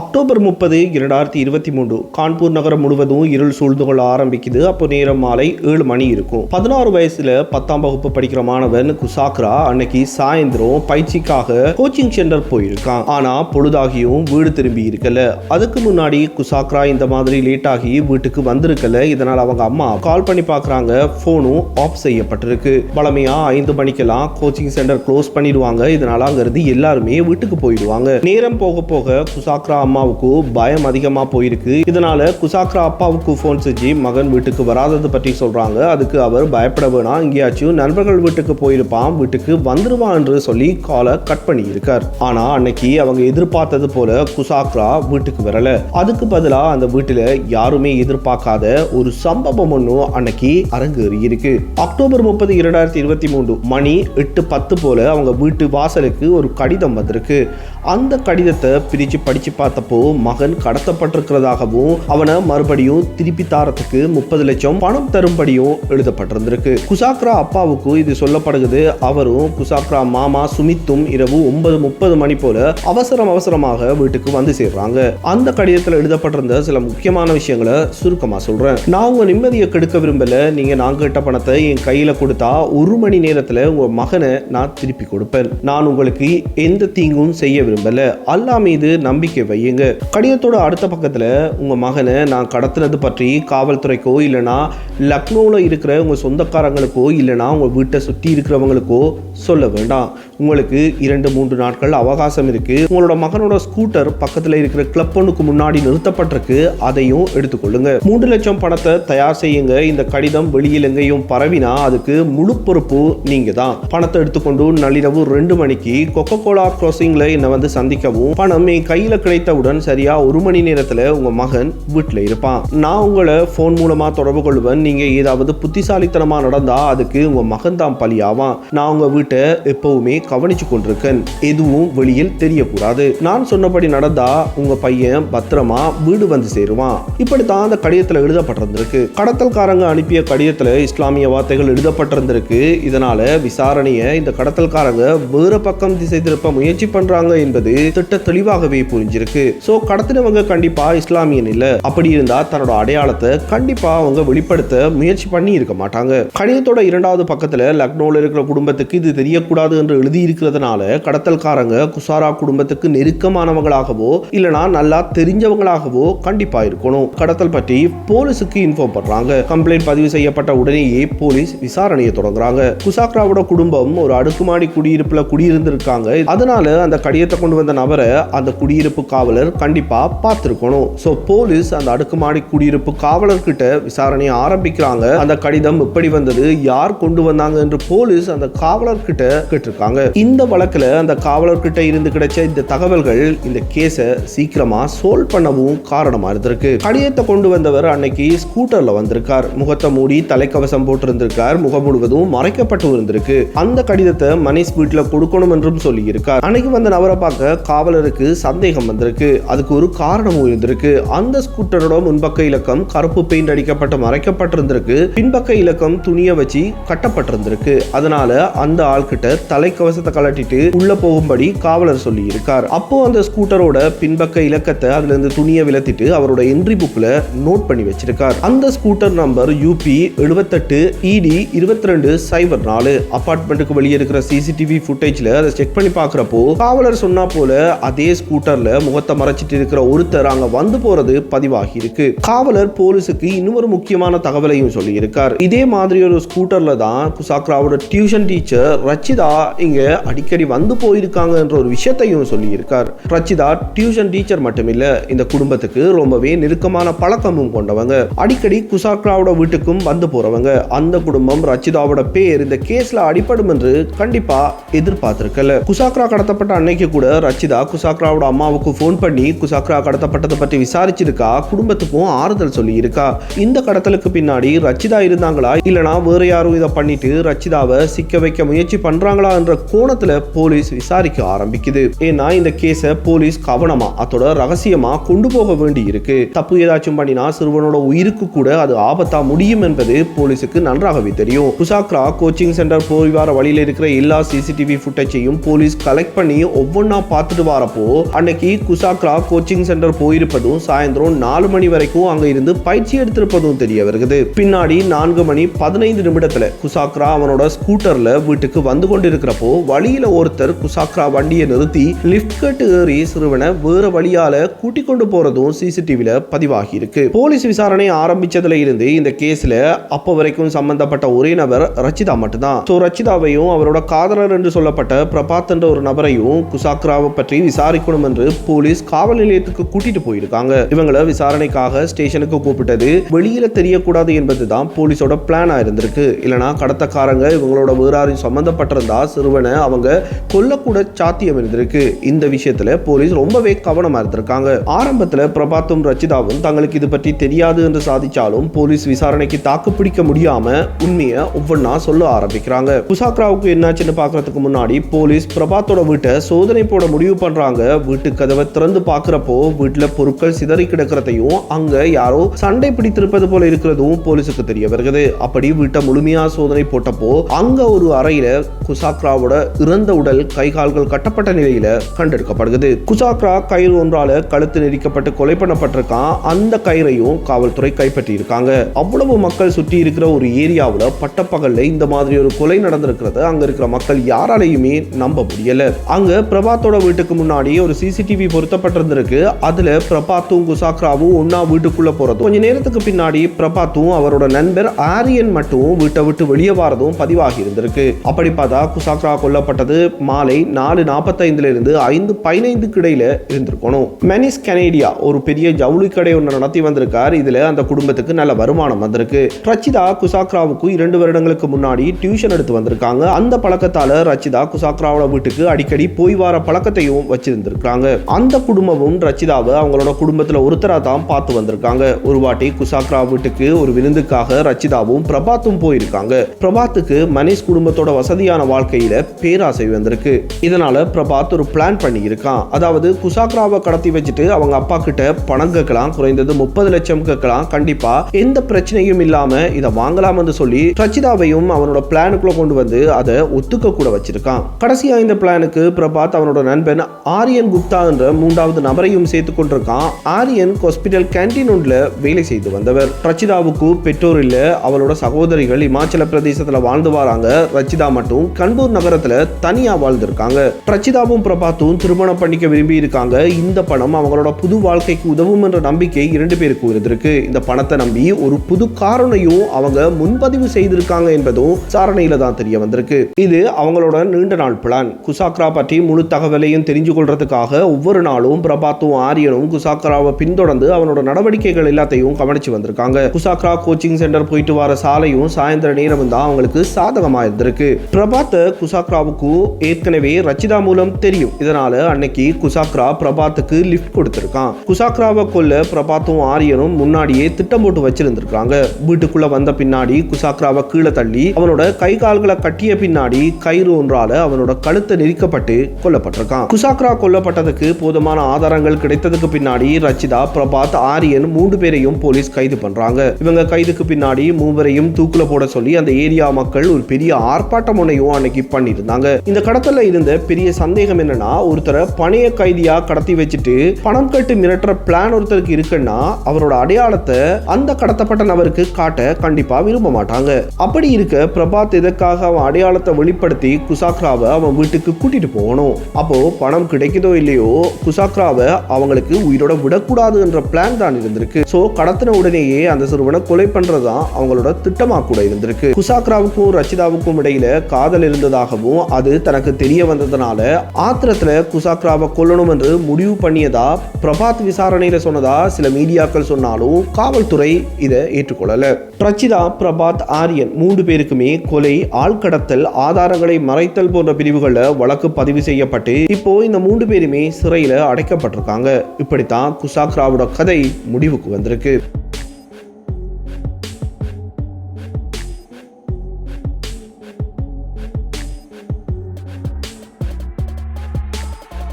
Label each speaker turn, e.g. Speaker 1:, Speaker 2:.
Speaker 1: October முப்பது இரண்டாயிரத்தி இருபத்தி மூன்று கான்பூர் நகரம் முழுவதும் இருள் சூழ்ந்து கொள்ள ஆரம்பிக்குது. அப்போ நேரம் மாலை ஏழு மணி இருக்கும். பதினாறு வயசுல பத்தாம் வகுப்பு படிக்கிற மாணவன் குசாக்ரா அன்னைக்கு சாயந்தரம் பயிற்சிக்காக கோச்சிங் சென்டர் போயிருக்கான். ஆனா பொழுதாகியும் வீடு திரும்பி இருக்கல. அதுக்கு முன்னாடி குசாக்ரா இந்த மாதிரி லேட் ஆகி வீட்டுக்கு வந்திருக்கல. இதனால் அவங்க அம்மா கால் பண்ணி பாக்குறாங்க. போனும் ஆஃப் செய்யப்பட்டிருக்கு. பழமையா ஐந்து மணிக்கெல்லாம் கோச்சிங் சென்டர் க்ளோஸ் பண்ணிடுவாங்க. இதனால அங்கிருந்து எல்லாருமே வீட்டுக்கு போயிடுவாங்க. நேரம் போக போக குசாக்ரா அம்மாவுக்கு பயம் அதிகமாக போயிருக்கு. இதனால குசாக்ரா அப்பாவுக்கு ஃபோன் செஞ்சு மகன் வீட்டுக்கு வராதது பற்றி சொல்கிறாங்க அதுக்கு அவர் பயப்பட வேணாம் எங்கேயாச்சும் நண்பர்கள் வீட்டுக்கு போயிருப்பான் வீட்டுக்கு வந்துருவான் என்று சொல்லி காலை கட் பண்ணியிருக்கார். ஆனால் அன்னைக்கு அவங்க எதிர்பார்த்தது போல குசாக்ரா வீட்டுக்கு வரல. அதுக்கு பதிலாக அந்த வீட்டில் யாருமே எதிர்பார்க்காத ஒரு சம்பவம் ஒன்றும் அன்னைக்கு அரங்கேறி இருக்கு அக்டோபர் முப்பது இரண்டாயிரத்தி இருபத்தி மூன்று மணி எட்டு பத்து போல அவங்க வீட்டு வாசலுக்கு ஒரு கடிதம் வந்திருக்கு. அந்த கடிதத்தை பிரித்து படித்து பார்த்து பார்த்தப்போ மகன் கடத்தப்பட்டிருக்கிறதாகவும் அவனை மறுபடியும் திருப்பி தாரத்துக்கு முப்பது லட்சம் பணம் தரும்படியும் எழுதப்பட்டிருந்திருக்கு. குசாக்ரா அப்பாவுக்கு இது சொல்லப்படுகிறது அவரும் குசாக்ரா மாமா சுமித்தும் இரவு ஒன்பது முப்பது மணி போல அவசரம் அவசரமாக வீட்டுக்கு வந்து சேர்றாங்க. அந்த கடிதத்தில் எழுதப்பட்டிருந்த சில முக்கியமான விஷயங்களை சுருக்கமாக சொல்கிறேன் நான் உங்கள் நிம்மதியை கெடுக்க விரும்பல நீங்கள் நான் கேட்ட பணத்தை என் கையில் கொடுத்தா ஒரு மணி நேரத்தில் உங்கள் மகனை நான் திருப்பி கொடுப்பேன். நான் உங்களுக்கு எந்த தீங்கும் செய்ய விரும்பல. அல்லா மீது நம்பிக்கை வை செய்யுங்க கடிதத்தோட அடுத்த பக்கத்தில் உங்கள் மகனை நான் கடத்துனது பற்றி காவல்துறைக்கோ இல்லைனா லக்னோவில் இருக்கிற உங்கள் சொந்தக்காரங்களுக்கோ இல்லைனா உங்கள் வீட்டை சுற்றி இருக்கிறவங்களுக்கோ சொல்ல வேண்டாம். உங்களுக்கு இரண்டு மூன்று நாட்கள் அவகாசம் இருக்குது உங்களோட மகனோட ஸ்கூட்டர் பக்கத்தில் இருக்கிற கிளப் ஒன்றுக்கு முன்னாடி நிறுத்தப்பட்டிருக்கு. அதையும் எடுத்துக்கொள்ளுங்க. மூன்று லட்சம் பணத்தை தயார் செய்யுங்க. இந்த கடிதம் வெளியில் எங்கேயும் பரவினா அதுக்கு முழு பொறுப்பு நீங்க தான் பணத்தை எடுத்துக்கொண்டு நள்ளிரவு ரெண்டு மணிக்கு கொக்கோ கோலா கிராசிங்ல என்னை வந்து சந்திக்கவும் பணம் என் கையில கிடைத்தவுடன் சரியா ஒரு மணி நேரத்துல உங்க மகன் வீட்டில் இருப்பான். நான் உங்களை ஃபோன் மூலமா தொடர்பு கொள்வேன். நீங்க ஏதாவது புத்திசாலித்தனமா நடந்தா அதுக்கு உங்க மகன் தான் பலியாவான். நான் உங்க வீட்டை எப்பவுமே கவனிச்சு கொண்டிருக்கேன். எதுவும் வெளியில் தெரியக்கூடாது. நான் சொன்னபடி நடந்தா உங்க பையன் பத்திரமா வீடு வந்து சேருவான். இப்படித்தான் அந்த கடிதத்தில் எழுதப்பட்டிருந்திருக்கு. கடத்தல்காரங்க அனுப்பிய கடிதத்தில் இஸ்லாமிய வார்த்தைகள் எழுதப்பட்டிருந்திருக்கு. இதனால விசாரணையை இந்த கடத்தல்காரங்க வேற பக்கம் திசை திருப்ப முயற்சி பண்றாங்க என்பது திட்ட தெளிவாகவே புரிஞ்சிருக்கு. சோ கடத்தினவங்க கண்டிப்பா இஸ்லாமியன் இல்ல. அப்படி இருந்தா தன்னோட அடையாளத்தை கண்டிப்பா அவங்க வெளிப்படுத்த முயற்சி பண்ணி இருக்க மாட்டாங்க. கடிதத்தோட இரண்டாவது பக்கத்துல லக்னோல இருக்கிற குடும்பத்துக்கு இது தெரியக்கூடாது என்று எழுதி இருக்கிறதுனால கடத்தல்காரங்க குசாரா குடும்பத்துக்கு நெருக்கமானவங்களாகவோ இல்லனா நல்லா தெரிஞ்சவங்களாகவோ கண்டிப்பா இருக்கணும். கடத்தல் பற்றி போலீஸுக்கு இன்ஃபார்ம் பண்றாங்க. கம்ப்ளைண்ட் பதிவு செய்யப்பட்ட உடனேயே போலீஸ் விசாரணையை தொடங்குறாங்க. குசாக்ராவோட குடும்பம் ஒரு அடுக்குமாடி குடியிருப்புல குடியிருந்திருக்காங்க. அதனால அந்த கடிதத்தை கொண்டு வந்த நபரை அந்த குடியிருப்பு காவலர் கண்டிப்பா பார்த்திருக்கணும். ஸோ போலீஸ் அந்த அடுக்குமாடி குடியிருப்பு காவலர்கிட்ட விசாரணையை ஆரம்பிக்கிறாங்க. அந்த கடிதம் எப்படி வந்தது யார் கொண்டு வந்தாங்க என்று போலீஸ் அந்த காவலர்கிட்ட கேட்டிருக்காங்க. இந்த வழக்குல அந்த காவலர்கிட்ட இருந்து கிடைச்ச இந்த தகவல்கள் இந்த கேஸை சீக்கிரமா சோல்வ் பண்ணவும் காரணமா இருந்திருக்கு. கடிதத்தை கொண்டு வந்தவர் அன்னைக்கு ஸ்கூட்டர்ல வந்திருக்கார். முகத்தை மூடி தலைக்கவசம் போட்டிருந்திருக்கார். முகம் முழுவதும் மறைக்கப்பட்டு இருந்திருக்கு. அந்த கடிதத்தை மணிஷ் வீட்டில் கொடுக்கணும் என்றும் சொல்லி இருக்கார் அன்னைக்கு வந்த நபரை பார்க்க காவலருக்கு சந்தேகம் வந்திருக்கு. அதுக்கு ஒரு காரணமும் இருந்திருக்கு. அந்த ஸ்கூட்டரோட முன்பக்க இலக்கம் கருப்பு பெயிண்ட் அடிக்கப்பட்டு மறைக்கப்பட்டிருந்திருக்கு. பின்பக்க இலக்கம் துணியை வச்சு கட்டப்பட்டிருந்திருக்கு. அதனால அந்த ஆள்கிட்ட கவசத்தை கலட்டிட்டு உள்ள போகும்படி காவலர் சொல்லி இருக்கார் அப்போ அந்த ஸ்கூட்டரோட பின்பக்க இலக்கத்தை அதுல இருந்து துணியை விலத்திட்டு அவரோட என்ட்ரி புக்ல நோட் பண்ணி வச்சிருக்கார். அந்த ஸ்கூட்டர் நம்பர் யூபி எழுபத்தெட்டு இடி இருபத்தி ரெண்டு சைபர் நாலு. அபார்ட்மெண்ட்டுக்கு வெளியே இருக்கிற சிசிடிவி ஃபுட்டேஜ்ல அதை செக் பண்ணி பாக்குறப்போ காவலர் சொன்னா போல அதே ஸ்கூட்டர்ல முகத்தை மறைச்சிட்டு இருக்கிற ஒருத்தர் அங்க வந்து போறது பதிவாகி இருக்கு. காவலர் போலீஸுக்கு இன்னொரு முக்கியமான தகவலையும் சொல்லி இருக்கார் இதே மாதிரி ஒரு ஸ்கூட்டர்ல தான் குசாக்ராவோட டியூஷன் டீச்சர் ரச்சிதா இங்க அடிக்கடி வந்து போயிருக்காங்கன்ற ஒரு விஷயத்தையும் சொல்லியிருக்கார். ரச்சிதா டியூஷன் டீச்சர் மட்டுமில்ல இந்த குடும்பத்துக்கு ரொம்பவே நெருக்கமான பழக்கமும் கொண்டவங்க. அடிக்கடி குசாக்ராவோட வீட்டுக்கும் வந்து போறவங்க. அந்த குடும்பம் ரச்சிதாவோட பேர் இந்த கேஸ்ல அடிப்படும் என்று கண்டிப்பா எதிர்பார்த்திருக்கல. குசாக்ரா கடத்தப்பட்ட அன்னைக்கு கூட ரச்சிதா குசாக்ராவோட அம்மாவுக்கு ஃபோன் பண்ணி குசாக்ரா கடத்தப்பட்டதை பற்றி விசாரிச்சிருக்கா குடும்பத்துக்கும் ஆறுதல் சொல்லியிருக்கா. இந்த கடத்தலுக்கு பின்னாடி ரச்சிதா இருந்தாங்களா இல்லனா வேற யாரும் இதை பண்ணிட்டு ரச்சிதாவை சிக்க வைக்க முயற்சி பண்றாங்களா என்ற கோணத்துல போலீஸ் விசாரிக்க ஆரம்பிக்குது. ஏன்னா இந்த கேஸை போலீஸ் கவனமா அதோட ரகசியமா கொண்டு போக வேண்டி இருக்கு தப்பு ஏதாச்சும் பண்ணினா சிறுவனோட உயிருக்கு கூட அது ஆபத்தா முடியும் என்பது போலீஸுக்கு நன்றாகவே தெரியும். குசாக்ரா கோச்சிங் சென்டர் போய் வர வழியில இருக்கிற எல்லா சிசிடிவி ஃபுட்டேஜையும் போலீஸ் கலெக்ட் பண்ணி ஒவ்வொன்றா பார்த்துட்டு வரப்போ அன்னைக்கு குசாக்ரா கோச்சிங் சென்டர் போயிருப்பதும் சாயந்தரம் நாலு மணி வரைக்கும் அங்க இருந்து பயிற்சி எடுத்திருப்பதும் தெரிய வருகிறது. பின்னாடி நான்கு மணி பதினைந்து நிமிடத்துல குசாக்ரா அவனோட ஸ்கூட்டர்ல வீட்டுக்கு வந்து கொண்டிருக்கிறப்போ வழியில ஒருத்தர் குசாக்ரா வண்டியை நிறுத்தி லிஃப்ட் கட்டு ஏறி சிறுவனை வேற வழியால கூட்டிக் கொண்டு போறதும் சிசிடிவில பதிவாகி இருக்கு போலீஸ் விசாரணை ஆரம்பிச்சதுல இருந்து இந்த கேஸ்ல அப்போ வரைக்கும் சம்பந்தப்பட்ட ஒரே நபர் ரச்சிதா மட்டும்தான். ஸோ ரச்சிதாவையும் அவரோட காதலர் என்று சொல்லப்பட்ட பிரபாத் என்ற ஒரு நபரையும் குசாக்ராவை பற்றி விசாரிக்கணும் என்று போலீஸ் காவல் நிலையத்துக்கு கூட்டிட்டு போயிருக்காங்க. இவங்களை விசாரணைக்காக ஸ்டேஷனுக்கு கூப்பிட்டது வெளியில தெரியக்கூடாது என்பதுதான் போலீஸோட பிளானா இருந்திருக்கு. இல்லனா கடத்தக்காரங்க இவங்களோட வேறாரும் சம்பந்தப்பட்டிருந்தா சிறுவன் அவங்க கொல்லக்கூட சாத்தியம் இருந்திருக்கு. இந்த விஷயத்துல போலீஸ் ரொம்பவே கவனமா இருந்திருக்காங்க. ஆரம்பத்துல பிரபாத்தும் ரச்சிதாவும் தங்களுக்கு இது பற்றி தெரியாது என்று சாதிச்சாலும் போலீஸ் விசாரணைக்கு தாக்கு பிடிக்க முடியாம உண்மையை ஒவ்வொன்னா சொல்ல ஆரம்பிக்கிறாங்க. குசாக்ராவுக்கு என்னாச்சுன்னு பாக்குறதுக்கு முன்னாடி போலீஸ் பிரபாத்தோட வீட்டை சோதனை போட முடிவு பண்றாங்க. வீட்டு கதவை திறந்து பாக்குறப்போ வீட்டுல பொருட்கள் சிதறி கிடக்கிறதையும் அங்க யாரோ சண்டை பிடித்திருப்பது போல இருக்கிறதும் போலீஸுக்கு தெரிய வருகிறது. அப்படி வீட்டை முழுமையா சோதனை போட்டப்போ அங்க ஒரு அறையில குசாக்ராவோட இறந்த உடல் கை கால்கள் கட்டப்பட்ட நிலையில கண்டெடுக்கப்படுகிறது. குசாக்ரா கயிறு ஒன்றால கழுத்து நெரிக்கப்பட்டு கொலை பண்ணப்பட்டிருக்கான். அந்த கயிறையும் காவல்துறை கைப்பற்றி இருக்காங்க அவ்வளவு மக்கள் சுற்றி இருக்கிற ஒரு ஏரியாவில் பட்டப்பகல்ல இந்த மாதிரி ஒரு கொலை நடந்திருக்கிறது. அங்க இருக்கிற மக்கள் யாராலையுமே நம்ப முடியல. அங்க பிரபாத்தோட வீட்டுக்கு முன்னாடி ஒரு சிசிடிவி பொருத்தப்பட்டிருந்திருக்கு. அதுல பிரபாத்தும் குசாக்ராவும் ஒன்னா வீட்டுக்குள்ள போறதும் கொஞ்ச நேரத்துக்கு பின்னாடி பிரபாத்தும் அவரோட நண்பர் ஆரியன் மட்டும் வீட்டை விட்டு வெளியே வாரதும் பதிவாகி இருந்திருக்கு. அப்படி பார்த்தா குசாக்ரா கொல்லப்பட்டது. மாலை நாலு நாற்பத்தைந்துலேருந்து ஐந்து பதினைந்துக்கு இடையில இருந்திருக்கணும். மெனிஸ் கனேடியா ஒரு பெரிய ஜவுளி கடை ஒன்று நடத்தி வந்திருக்கார். இதில் அந்த குடும்பத்துக்கு நல்ல வருமானம் வந்திருக்கு. ரச்சிதா குசாக்ராவுக்கு இரண்டு வருடங்களுக்கு முன்னாடி டியூஷன் எடுத்து வந்திருக்காங்க. அந்த பழக்கத்தால் ரச்சிதா குசாக்ராவோட வீட்டுக்கு அடிக்கடி போய் வார பழக்கத்தையும் வச்சிருந்திருக்காங்க. அந்த குடும்பமும் ரச்சிதாவை அவங்களோட குடும்பத்தில் ஒருத்தராக தான் பார்த்து வந்திருக்காங்க. ஒரு வாட்டி குசாக்ரா வீட்டுக்கு ஒரு விருந்துக்காக ரச்சிதாவும் பிரபாத்தும் போயிருக்காங்க. பிரபாத்துக்கு மனிஷ் குடும்பத்தோட வசதியான வாழ்க்கையில பேராசை வந்திருக்கு. இதனால பிரபாத் ஒரு பிளான் பண்ணியிருக்கான். அதாவது குசாக்ராவை கடத்தி வச்சுட்டு அவங்க அப்பா கிட்ட பணம் கேட்கலாம் குறைந்தது முப்பது லட்சம் கேட்கலாம். கண்டிப்பா எந்த பிரச்சனையும் இல்லாம இதை வாங்கலாம் என்று சொல்லி ரச்சிதாவையும் அவனோட பிளானுக்குள்ள கொண்டு வந்து அதை ஒத்துக்க கூட வச்சிருக்கான். கடைசியா இந்த பிளானுக்கு பிரபாத் அவனோட நண்பன் ஆரியன் குப்தா என்ற மூன்றாவது நபரையும் சேர்த்து கொண்டிருக்கான். ஆரியன் ஹாஸ்பிட்டல் கேன்டீன் ஒன்றில் வேலை செய்து வந்தவர். ரச்சிதாவுக்கு பெற்றோர் இல்ல அவளோட சகோதரிகள் இமாச்சல பிரதேசத்துல வாழ்ந்து வராங்க. ரச்சிதா மட்டும் கண்பூர் நகரத்துல தனியா வாழ்ந்திருக்காங்க. ரச்சிதாவும் பிரபாத்தும் திருமணம் பண்ணிக்க விரும்பி இருக்காங்க. இந்த பணம் அவங்களோட புது வாழ்க்கைக்கு உதவும் என்ற நம்பிக்கை இரண்டு பேருக்கு இருந்திருக்கு. இந்த பணத்தை நம்பி ஒரு புது காரணையும் அவங்க முன்பதிவு செய்திருக்காங்க என்பதும் விசாரணையில தான் தெரிய வந்திருக்கு. இது அவங்களோட நீண்ட நாள் பிளான் குசாக்ரா பற்றி முழு தகவலையும் தெரிஞ்சு கொள்றதுக்காக ஒவ்வொரு நாளும் பிரபாத்தும் ஆரியனும் குசாக்ராவை பின்தொடர்ந்து அவனோட நடவடிக்கைகள் எல்லாத்தையும் கவனிச்சு வந்திருக்காங்க. குசாக்ரா கோச்சிங் சென்டர் போயிட்டு வர சாலையும் சாயந்தர நேரம் தான் அவங்களுக்கு சாதகமா இருந்திருக்கு. பிரபாத் குசாக்ராவுக்கு ஏற்கனவே ரச்சிதா மூலம் தெரியும். இதனால அன்னைக்கு குசாக்ரா பிரபாத்துக்கு லிஃப்ட் கொடுத்துருக்கான். குசாக்ராவை கொல்ல பிரபாத்தும் ஆரியனும் முன்னாடியே திட்டம் போட்டு வச்சிருந்திருக்காங்க. வீட்டுக்குள்ள வந்த பின்னாடி குசாக்ராவை கீழே தள்ளி அவனோட கை கால்களை கட்டிய பின்னாடி கயிறு ஒன்றால அவனோட கழுத்தை நெரிக்கப்பட்டு கொல்லப்பட்டிருக்கான். குசாக்ரா கொல்லப்பட்டதுக்கு போதுமான ஆதாரங்கள் கிடைத்ததுக்கு பின்னாடி ரச்சிதா பிரபாத் ஆரியன் மூன்று பேரையும் போலீஸ் கைது பண்றாங்க. இவங்க கைதுக்கு பின்னாடி மூவரையும் தூக்குல போட சொல்லி அந்த ஏரியா மக்கள் ஒரு பெரிய ஆர்ப்பாட்டம் ஒன்றையும் அன்னைக்கு இருந்தாங்க இந்த கடத்தல இருந்த பெரிய சந்தேகம் என்னன்னா ஒருத்தரை பணைய கைதியா கடத்தி வச்சுட்டு பணம் கட்டு மிரட்டுற பிளான் ஒருத்தருக்கு இருக்குன்னா அவரோட அடையாளத்தை அந்த கடத்தப்பட்ட நபருக்கு காட்ட கண்டிப்பா விரும்ப மாட்டாங்க. அப்படி இருக்க பிரபாத் இதற்காக அவன் அடையாளத்தை வெளிப்படுத்தி குசாக்ராவை அவன் வீட்டுக்கு கூட்டிட்டு போகணும்? அப்போ பணம் கிடைக்குதோ இல்லையோ குசாக்ராவை அவங்களுக்கு உயிரோட விடக்கூடாது என்ற பிளான் தான் இருந்திருக்கு. சோ கடத்தின உடனேயே அந்த சிறுவனை கொலை பண்றதுதான் அவங்களோட திட்டமா கூட இருந்திருக்கு. குசாக்ராவுக்கும் ரச்சிதாவுக்கும் இடையில காதல் இருந்ததாகவும் அது தனக்கு தெரிய வந்ததுனால ஆத்திரத்துல குசாக்ராவை கொல்லணும் என்று முடிவு பண்ணியதா பிரபாத் விசாரணையில் சொன்னதா சில மீடியாக்கள் சொன்னாலும் காவல்துறை இதை ஏற்றுக்கொள்ளல. ரச்சிதா பிரபாத் ஆரியன் மூன்று பேருக்குமே கொலை ஆள்கடத்தல் ஆதாரங்களை மறைத்தல் போன்ற பிரிவுகளில் வழக்கு பதிவு செய்யப்பட்டு இப்போ இந்த மூன்று பேருமே சிறையில் அடைக்கப்பட்டிருக்காங்க. இப்படித்தான் குசாக்ராவோட கதை முடிவுக்கு வந்திருக்கு.